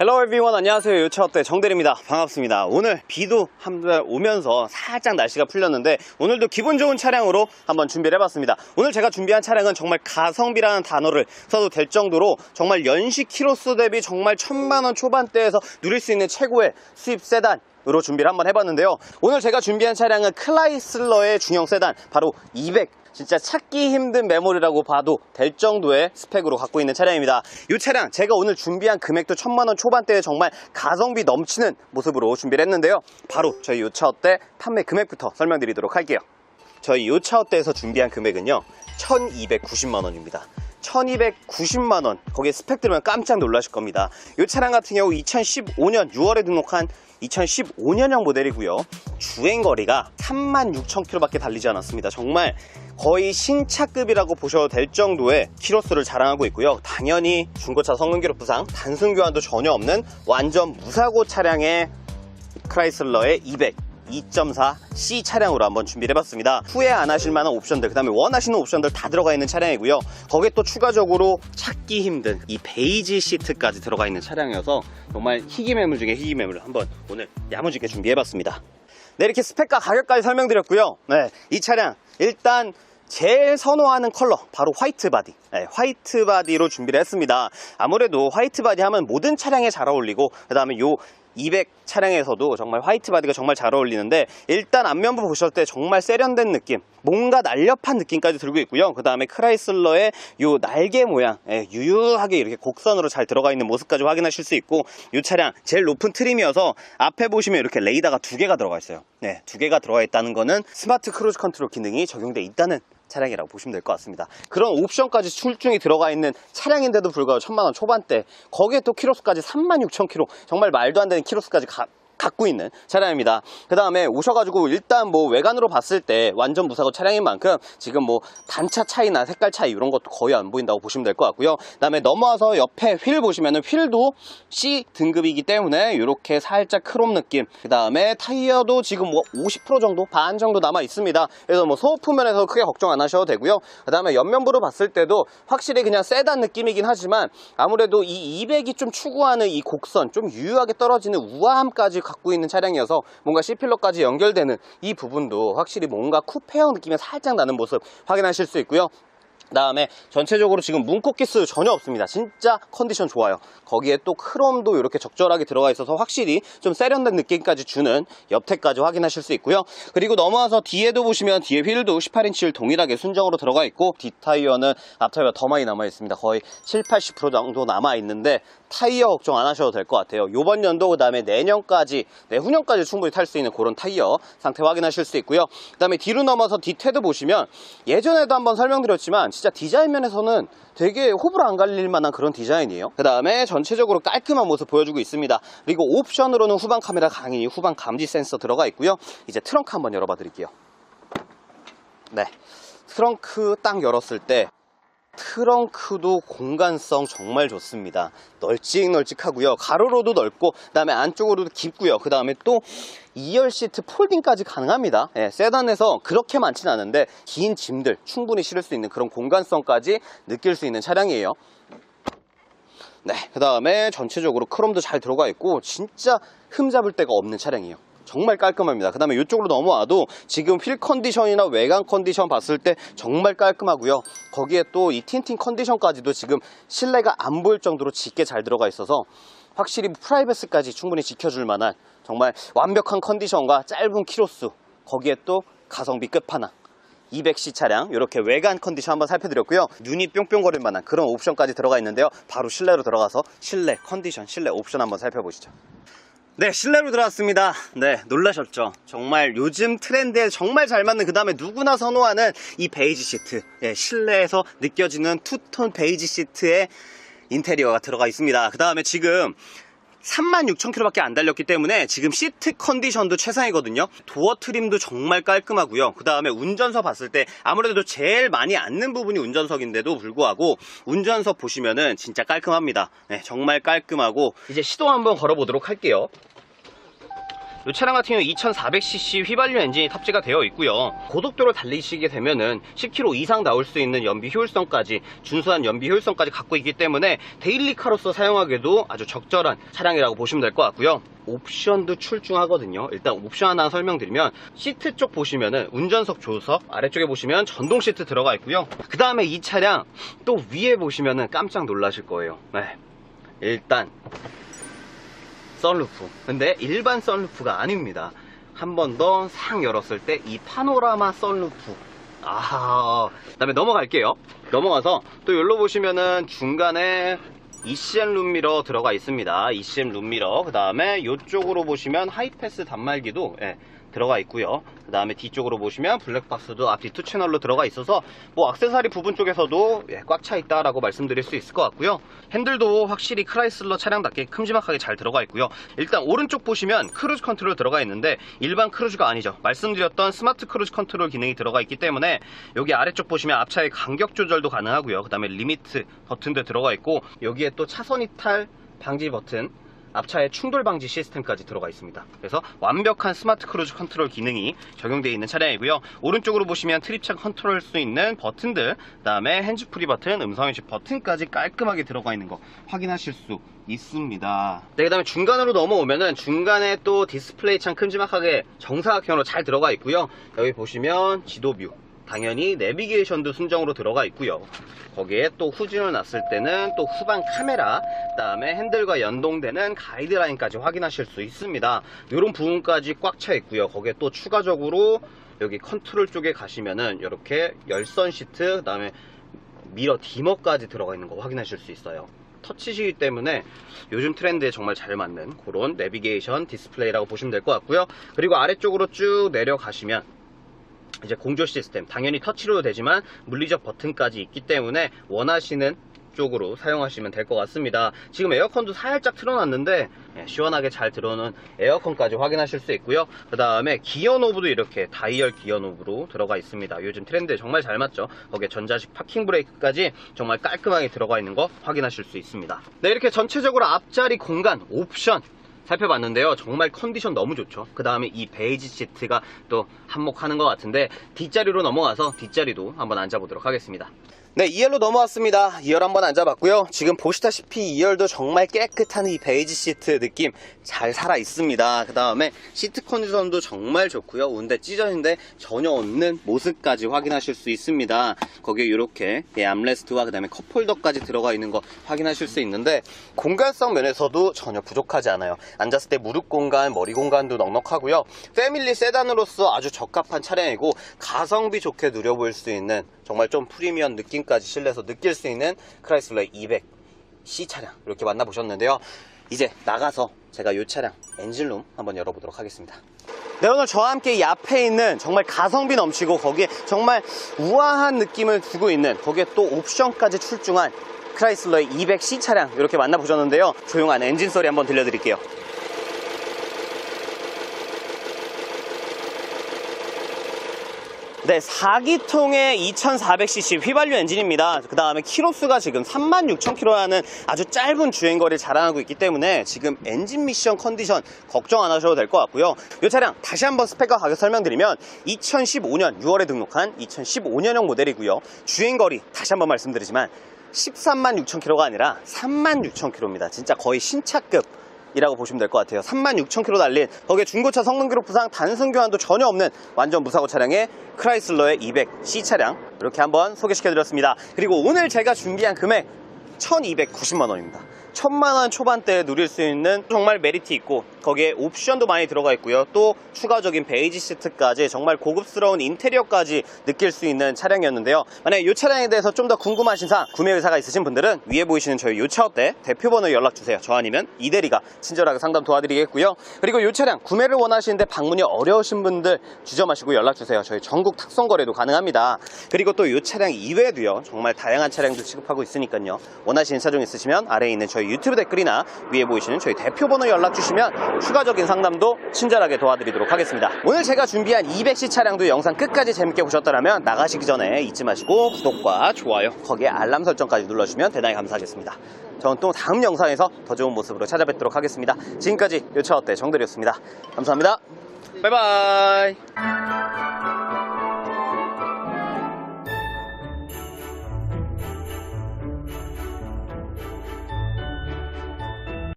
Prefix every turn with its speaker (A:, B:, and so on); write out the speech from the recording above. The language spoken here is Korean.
A: 헬로 에비원 안녕하세요. 요차업대 정대리입니다. 반갑습니다. 오늘 비도 한달 오면서 살짝 날씨가 풀렸는데 오늘도 기분 좋은 차량으로 한번 준비를 해봤습니다. 오늘 제가 준비한 차량은 정말 가성비라는 단어를 써도 될 정도로 정말 연식 키로수 대비 정말 천만원 초반대에서 누릴 수 있는 최고의 수입 세단 으로 준비를 한번 해봤는데요. 오늘 제가 준비한 차량은 클라이슬러의 중형 세단 바로 200 진짜 찾기 힘든 메모리라고 봐도 될 정도의 스펙으로 갖고 있는 차량입니다. 이 차량 제가 오늘 준비한 금액도 천만원 초반대에 정말 가성비 넘치는 모습으로 준비를 했는데요. 바로 저희 요차 어때 판매 금액부터 설명드리도록 할게요. 저희 요차 어때에서 준비한 금액은요. 1290만원입니다. 1290만원 거기에 스펙 들으면 깜짝 놀라실 겁니다 이 차량 같은 경우 2015년 6월에 등록한 2015년형 모델이고요 주행거리가 36,000km 밖에 달리지 않았습니다 정말 거의 신차급이라고 보셔도 될 정도의 키로수를 자랑하고 있고요 당연히 중고차 성능기록 부상 단순 교환도 전혀 없는 완전 무사고 차량의 크라이슬러의 200 2.4C 차량으로 한번 준비를 해봤습니다. 후회 안 하실 만한 옵션들, 그 다음에 원하시는 옵션들 다 들어가 있는 차량이고요. 거기에 또 추가적으로 찾기 힘든 이 베이지 시트까지 들어가 있는 차량이어서 정말 희귀 매물 중에 희귀 매물을 한번 오늘 야무지게 준비해봤습니다. 네, 이렇게 스펙과 가격까지 설명드렸고요. 네, 이 차량 일단 제일 선호하는 컬러 바로 화이트 바디. 네, 화이트 바디로 준비를 했습니다. 아무래도 화이트 바디 하면 모든 차량에 잘 어울리고 그 다음에 요 200 차량에서도 정말 화이트 바디가 정말 잘 어울리는데 일단 앞면부 보실 때 정말 세련된 느낌 뭔가 날렵한 느낌까지 들고 있고요. 그 다음에 크라이슬러의 요 날개 모양 예, 유유하게 이렇게 곡선으로 잘 들어가 있는 모습까지 확인하실 수 있고 이 차량 제일 높은 트림이어서 앞에 보시면 이렇게 레이더가 두 개가 들어가 있어요. 네, 두 개가 들어가 있다는 거는 스마트 크루즈 컨트롤 기능이 적용돼 있다는 차량이라고 보시면 될 것 같습니다. 그런 옵션까지 출중이 들어가 있는 차량인데도 불구하고 천만원 초반대 거기에 또 키로수까지 36,000km 정말 말도 안 되는 키로수까지 가, 갖고 있는 차량입니다. 그 다음에 오셔가지고 일단 뭐 외관으로 봤을 때 완전 무사고 차량인 만큼 지금 뭐 단차 차이나 색깔 차이 이런 것도 거의 안 보인다고 보시면 될 것 같고요. 그 다음에 넘어와서 옆에 휠 보시면은 휠도 C 등급이기 때문에 이렇게 살짝 크롬 느낌. 그 다음에 타이어도 지금 뭐 50% 정도 반 정도 남아 있습니다. 그래서 뭐 소모품 면에서 크게 걱정 안 하셔도 되고요. 그 다음에 옆면부로 봤을 때도 확실히 그냥 세단 느낌이긴 하지만 아무래도 이 200이 좀 추구하는 이 곡선 좀 유효하게 떨어지는 우아함까지 갖고 있는 차량이어서 뭔가 C필러까지 연결되는 이 부분도 확실히 뭔가 쿠페형 느낌이 살짝 나는 모습 확인하실 수 있고요. 다음에 전체적으로 지금 문콕기스 전혀 없습니다. 진짜 컨디션 좋아요. 거기에 또 크롬도 이렇게 적절하게 들어가 있어서 확실히 좀 세련된 느낌까지 주는 옆태까지 확인하실 수 있고요. 그리고 넘어와서 뒤에도 보시면 뒤에 휠도 18인치 를 동일하게 순정으로 들어가 있고 뒷타이어는 앞타이어가 더 많이 남아 있습니다. 거의 7, 80% 정도 남아 있는데 타이어 걱정 안 하셔도 될 것 같아요. 요번 연도 그 다음에 내년까지 내후년까지 충분히 탈 수 있는 그런 타이어 상태 확인하실 수 있고요. 그 다음에 뒤로 넘어서 뒤태도 보시면 예전에도 한번 설명드렸지만 진짜 디자인 면에서는 되게 호불호 안 갈릴 만한 그런 디자인이에요. 그 다음에 전체적으로 깔끔한 모습 보여주고 있습니다. 그리고 옵션으로는 후방 카메라 강인히 후방 감지 센서 들어가 있고요. 이제 트렁크 한번 열어봐 드릴게요. 네. 트렁크 딱 열었을 때 트렁크도 공간성 정말 좋습니다. 널찍널찍하고요. 가로로도 넓고 그다음에 안쪽으로도 깊고요. 그다음에 또 2열 시트 폴딩까지 가능합니다. 예, 세단에서 그렇게 많지는 않은데 긴 짐들 충분히 실을 수 있는 그런 공간성까지 느낄 수 있는 차량이에요. 네, 그 다음에 전체적으로 크롬도 잘 들어가 있고 진짜 흠 잡을 데가 없는 차량이에요. 정말 깔끔합니다. 그 다음에 이쪽으로 넘어와도 지금 휠 컨디션이나 외관 컨디션 봤을 때 정말 깔끔하고요. 거기에 또 이 틴팅 컨디션까지도 지금 실내가 안 보일 정도로 짙게 잘 들어가 있어서 확실히 프라이버스까지 충분히 지켜줄 만한 정말 완벽한 컨디션과 짧은 키로수 거기에 또 가성비 끝판왕 200C 차량 이렇게 외관 컨디션 한번 살펴드렸고요 눈이 뿅뿅거릴 만한 그런 옵션까지 들어가 있는데요 바로 실내로 들어가서 실내 컨디션 실내 옵션 한번 살펴보시죠 네, 실내로 들어왔습니다. 네, 놀라셨죠? 정말 요즘 트렌드에 정말 잘 맞는 그 다음에 누구나 선호하는 이 베이지 시트. 네, 실내에서 느껴지는 투톤 베이지 시트의 인테리어가 들어가 있습니다. 그 다음에 지금 36,000km밖에 안 달렸기 때문에 지금 시트 컨디션도 최상이거든요. 도어 트림도 정말 깔끔하고요. 그 다음에 운전석 봤을 때 아무래도 제일 많이 앉는 부분이 운전석인데도 불구하고 운전석 보시면은 진짜 깔끔합니다. 네, 정말 깔끔하고 이제 시동 한번 걸어보도록 할게요. 이 차량 같은 경우 2400cc 휘발유 엔진이 탑재가 되어 있고요. 고속도로 달리시게 되면은 10km 이상 나올 수 있는 연비 효율성까지 준수한 연비 효율성까지 갖고 있기 때문에 데일리카로서 사용하기에도 아주 적절한 차량이라고 보시면 될 것 같고요. 옵션도 출중하거든요. 일단 옵션 하나 설명드리면 시트 쪽 보시면은 운전석 조수석 아래쪽에 보시면 전동 시트 들어가 있고요. 그 다음에 이 차량 또 위에 보시면은 깜짝 놀라실 거예요. 네. 일단 썬루프. 근데 일반 썬루프가 아닙니다. 한 번 더 상 열었을 때 이 파노라마 썬루프. 아, 그다음에 넘어갈게요. 넘어가서 또 여기로 보시면은 중간에 ECM 룸미러 들어가 있습니다. ECM 룸미러. 그 다음에 이쪽으로 보시면 하이패스 단말기도 예, 들어가 있고요. 그 다음에 뒤쪽으로 보시면 블랙박스도 앞뒤 투 채널로 들어가 있어서 뭐 악세사리 부분 쪽에서도 예, 꽉차 있다라고 말씀드릴 수 있을 것 같고요. 핸들도 확실히 크라이슬러 차량답게 큼지막하게 잘 들어가 있고요. 일단 오른쪽 보시면 크루즈 컨트롤 들어가 있는데 일반 크루즈가 아니죠. 말씀드렸던 스마트 크루즈 컨트롤 기능이 들어가 있기 때문에 여기 아래쪽 보시면 앞차의 간격 조절도 가능하고요. 그 다음에 리미트 버튼도 들어가 있고 여기에 또 차선 이탈 방지 버튼 앞차의 충돌 방지 시스템까지 들어가 있습니다. 그래서 완벽한 스마트 크루즈 컨트롤 기능이 적용되어 있는 차량이고요. 오른쪽으로 보시면 트립창 컨트롤할 수 있는 버튼들, 그다음에 핸즈프리 버튼, 음성 인식 버튼까지 깔끔하게 들어가 있는 거 확인하실 수 있습니다. 네, 그다음에 중간으로 넘어오면은 중간에 또 디스플레이 창 큼지막하게 정사각형으로 잘 들어가 있고요. 여기 보시면 지도 뷰. 당연히 내비게이션도 순정으로 들어가 있고요. 거기에 또 후진을 놨을 때는 또 후방 카메라, 그다음에 핸들과 연동되는 가이드라인까지 확인하실 수 있습니다. 이런 부분까지 꽉 차 있고요. 거기에 또 추가적으로 여기 컨트롤 쪽에 가시면은 이렇게 열선 시트, 그다음에 미러 디머까지 들어가 있는 거 확인하실 수 있어요. 터치시기 때문에 요즘 트렌드에 정말 잘 맞는 그런 내비게이션 디스플레이라고 보시면 될 것 같고요. 그리고 아래쪽으로 쭉 내려가시면 이제 공조 시스템 당연히 터치로도 되지만 물리적 버튼까지 있기 때문에 원하시는 쪽으로 사용하시면 될 것 같습니다. 지금 에어컨도 살짝 틀어놨는데 예, 시원하게 잘 들어오는 에어컨까지 확인하실 수 있고요. 그 다음에 기어 노브도 이렇게 다이얼 기어 노브로 들어가 있습니다. 요즘 트렌드에 정말 잘 맞죠? 거기에 전자식 파킹 브레이크까지 정말 깔끔하게 들어가 있는 거 확인하실 수 있습니다. 네 이렇게 전체적으로 앞자리 공간 옵션 살펴봤는데요. 정말 컨디션 너무 좋죠. 그 다음에 이 베이지 시트가 또 한몫하는 것 같은데 뒷자리로 넘어가서 뒷자리도 한번 앉아보도록 하겠습니다. 네, 2열로 넘어왔습니다. 2열 한번 앉아봤고요. 지금 보시다시피 2열도 정말 깨끗한 이 베이지 시트 느낌 잘 살아 있습니다. 그 다음에 시트 컨디션도 정말 좋고요. 운대 찢어진데 전혀 없는 모습까지 확인하실 수 있습니다. 거기에 이렇게 암레스트와 그 다음에 컵홀더까지 들어가 있는 거 확인하실 수 있는데 공간성 면에서도 전혀 부족하지 않아요. 앉았을 때 무릎 공간, 머리 공간도 넉넉하고요. 패밀리 세단으로서 아주 적합한 차량이고 가성비 좋게 누려볼 수 있는 정말 좀 프리미엄 느낌 까지 실내에서 느낄 수 있는 크라이슬러 200C 차량 이렇게 만나보셨는데요. 이제 나가서 제가 이 차량 엔진룸 한번 열어보도록 하겠습니다. 네, 오늘 저와 함께 이 앞에 있는 정말 가성비 넘치고 거기에 정말 우아한 느낌을 두고 있는 거기에 또 옵션까지 출중한 크라이슬러의 200C 차량 이렇게 만나보셨는데요. 조용한 엔진 소리 한번 들려드릴게요. 네, 4기통의 2400cc 휘발유 엔진입니다. 그 다음에 키로수가 지금 36,000km라는 아주 짧은 주행거리를 자랑하고 있기 때문에 지금 엔진 미션 컨디션 걱정 안 하셔도 될 것 같고요. 이 차량 다시 한번 스펙과 가격 설명드리면 2015년 6월에 등록한 2015년형 모델이고요. 주행거리 다시 한번 말씀드리지만 13만 6,000km가 아니라 3만 6,000km입니다. 진짜 거의 신차급 이라고 보시면 될 것 같아요. 36,000km 달린 거기에 중고차 성능 기록 부상 단순 교환도 전혀 없는 완전 무사고 차량의 크라이슬러의 200C 차량. 이렇게 한번 소개시켜 드렸습니다. 그리고 오늘 제가 준비한 금액 1290만 원입니다 1000만 원 초반대에 누릴 수 있는 정말 메리트 있고 거기에 옵션도 많이 들어가 있고요. 또 추가적인 베이지 시트까지 정말 고급스러운 인테리어까지 느낄 수 있는 차량이었는데요. 만약에 이 차량에 대해서 좀 더 궁금하신 사항 구매 의사가 있으신 분들은 위에 보이시는 저희 요 차업대 대표번호 연락 주세요. 저 아니면 이대리가 친절하게 상담 도와드리겠고요. 그리고 이 차량 구매를 원하시는데 방문이 어려우신 분들 주저마시고 연락 주세요. 저희 전국 탁송 거래도 가능합니다. 그리고 또 이 차량 이외에도요. 정말 다양한 차량들 취급하고 있으니까요. 원하시는 차종 있으시면 아래에 있는 저희 유튜브 댓글이나 위에 보이시는 저희 대표 번호 연락 주시면 추가적인 상담도 친절하게 도와드리도록 하겠습니다. 오늘 제가 준비한 200시 차량도 영상 끝까지 재밌게 보셨다면 나가시기 전에 잊지 마시고 구독과 좋아요 거기에 알람 설정까지 눌러주시면 대단히 감사하겠습니다. 저는 또 다음 영상에서 더 좋은 모습으로 찾아뵙도록 하겠습니다. 지금까지 요차 어때 정들이었습니다. 감사합니다. 바이바이.